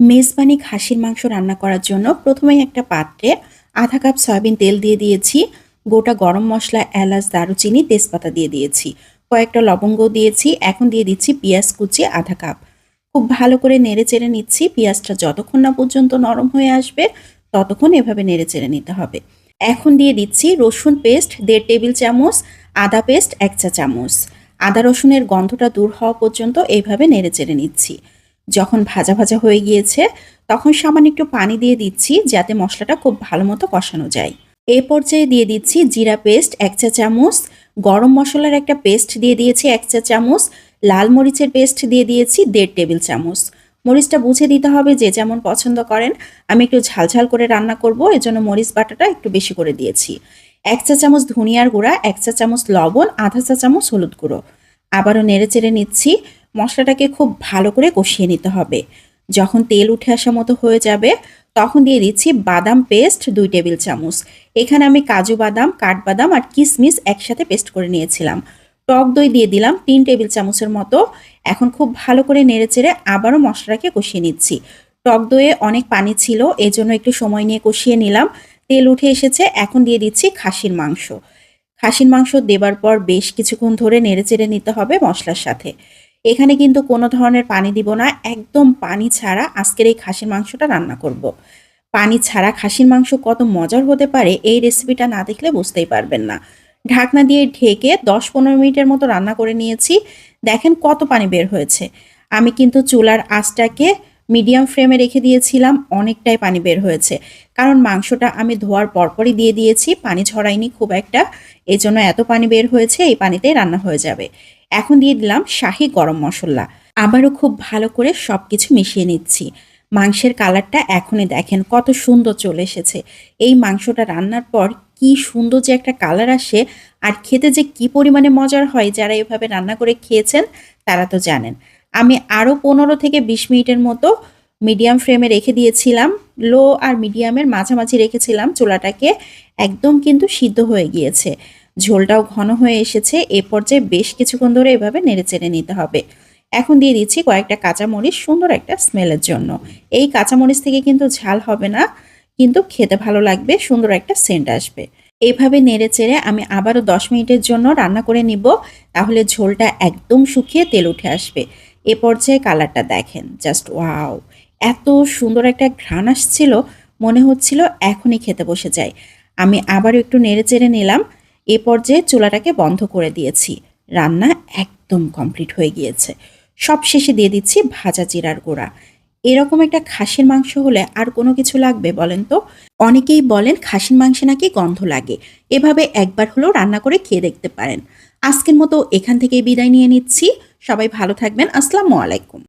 মেজবানি খাসির মাংস রান্না করার জন্য প্রথমেই একটা পাত্রে আধা কাপ সয়াবিন তেল দিয়ে দিয়েছি, গোটা গরম মশলা, এলাচ, দারুচিনি, তেজপাতা দিয়ে দিয়েছি, কয়েকটা লবঙ্গ দিয়েছি, এখন দিয়ে দিচ্ছি পেঁয়াজ কুচি আধা কাপ। খুব ভালো করে নেড়ে চেড়ে নিচ্ছি, পেঁয়াজটা যতক্ষণ না পর্যন্ত নরম হয়ে আসবে, ততক্ষণ এভাবে নেড়ে চেড়ে নিতে হবে। এখন দিয়ে দিচ্ছি রসুন পেস্ট, দেড় টেবিল চামচ, আদা পেস্ট, এক চা চামচ। আদা রসুনের গন্ধটা দূর হওয়া পর্যন্ত এইভাবে নেড়ে চেড়ে নিচ্ছি। যখন ভাজা ভাজা হয়ে গিয়েছে, তখন সামান্য একটু পানি দিয়ে দিচ্ছি যাতে মশলাটা খুব ভালো মতো কষানো যায়। এই পর্যায়ে দিয়ে দিচ্ছি জিরা পেস্ট এক চা চামচ, গরম মশলার একটা পেস্ট দিয়ে দিয়েছি এক চা চামচ, লাল মরিচের পেস্ট দিয়ে দিয়েছি দেড় টেবিল চামচ। মরিচটা বুঝে দিতে হবে যে যেমন পছন্দ করেন, আমি একটু ঝালঝাল করে রান্না করব, এজন্য মরিচ বাটাটা একটু বেশি করে দিয়েছি। এক চা চামচ ধনিয়ার গুঁড়া, এক চা চামচ লবণ, আধা চা চামচ হলুদ গুঁড়ো। আবারও নেড়ে চেড়ে নিচ্ছি মশলাটাকে খুব ভালো করে কষিয়ে নিতে হবে। যখন তেল উঠে আসা মতো হয়ে যাবে, তখন দিয়ে দিচ্ছি বাদাম পেস্ট দুই টেবিল চামচ। এখানে আমি কাজু বাদাম, কাঠবাদাম আর কিশমিশ একসাথে পেস্ট করে নিয়েছিলাম। টক দই দিয়ে দিলাম তিন টেবিল চামচের মতো। এখন খুব ভালো করে নেড়ে চেড়ে আবারও মশলাটাকে কষিয়ে নিচ্ছি। টক দইয়ে অনেক পানি ছিল, এজন্য একটু সময় নিয়ে কষিয়ে নিলাম। তেল উঠে এসেছে, এখন দিয়ে দিচ্ছি খাসির মাংস। খাসির মাংস দেবার পর বেশ কিছুক্ষণ ধরে নেড়ে চেড়ে নিতে হবে মশলার সাথে। এখানে কিন্তু কোনো ধরনের পানি দিব না, একদম পানি ছাড়া আজকের এই খাসির মাংসটা রান্না করব। পানি ছাড়া খাসির মাংস কত মজার হতে পারে এই রেসিপিটা না দেখলে বুঝতেই পারবেন না। ঢাকনা দিয়ে ঢেকে দশ পনেরো মিনিটের মতো রান্না করে নিয়েছি। দেখেন কত পানি বের হয়েছে। আমি কিন্তু চুলার আঁচটাকে মিডিয়াম ফ্লেমে রেখে দিয়েছিলাম, অনেকটাই পানি বের হয়েছে। কারণ মাংসটা আমি ধোয়ার পরপরই দিয়ে দিয়েছি, পানি ছড়াইনি খুব একটা। এজন্য এত পানি বের হয়েছে, এই পানিতেই রান্না হয়ে যাবে। এখন দিয়ে দিলাম শাহি গরম মশলা। আবারও খুব ভালো করে সব কিছু মিশিয়ে নিচ্ছি। মাংসের কালারটা এখনই দেখেন কত সুন্দর চলে এসেছে। এই মাংসটা রান্নার পর কি সুন্দর যে একটা কালার আসে আর খেতে যে কি পরিমাণে মজার হয় যারা এভাবে রান্না করে খেয়েছেন, তারা তো জানেন। আমি আরও পনেরো থেকে বিশ মিনিটের মতো মিডিয়াম ফ্লেমে রেখে দিয়েছিলাম, লো আর মিডিয়ামের মাঝামাঝি রেখেছিলাম, চুলাটাকে একদম কিন্তু সিদ্ধ হয়ে গিয়েছে। ঝোলটাও ঘন হয়ে এসেছে, এ পর্যায়ে বেশ কিছুক্ষণ ধরে এভাবে নেড়ে চেড়ে নিতে হবে। এখন দিয়ে দিচ্ছি কয়েকটা কাঁচামরিচ সুন্দর একটা স্মেলের জন্য। এই কাঁচামরিচ থেকে কিন্তু ঝাল হবে না, কিন্তু খেতে ভালো লাগবে, সুন্দর একটা সেন্ট আসবে। এইভাবে নেড়ে চেড়ে আমি আবারও দশ মিনিটের জন্য রান্না করে নিব, তাহলে ঝোলটা একদম শুকিয়ে তেল উঠে আসবে। এ পর্যায়ে কালারটা দেখেন জাস্ট ওয়াও এত সুন্দর একটা ঘ্রাণ আসছিল, মনে হচ্ছিল এখনই খেতে বসে যাই। আমি আবারও একটু নেড়ে চেড়ে নিলাম এ পর্যায়ে চুলাটাকে বন্ধ করে দিয়েছি। রান্না একদম কমপ্লিট হয়ে গিয়েছে। সব শেষে দিয়ে দিচ্ছি ভাজা জিরার গুঁড়া। এরকম একটা খাসির মাংস হলে আর কোনো কিছু লাগবে বলেন তো? অনেকেই বলেন খাসির মাংসে নাকি গন্ধ লাগে। এভাবে একবার হলেও রান্না করে খেয়ে দেখতে পারেন। আজকের মতো এখান থেকেই বিদায় নিয়ে নিচ্ছি। সবাই ভালো থাকবেন। আসসালামু আলাইকুম।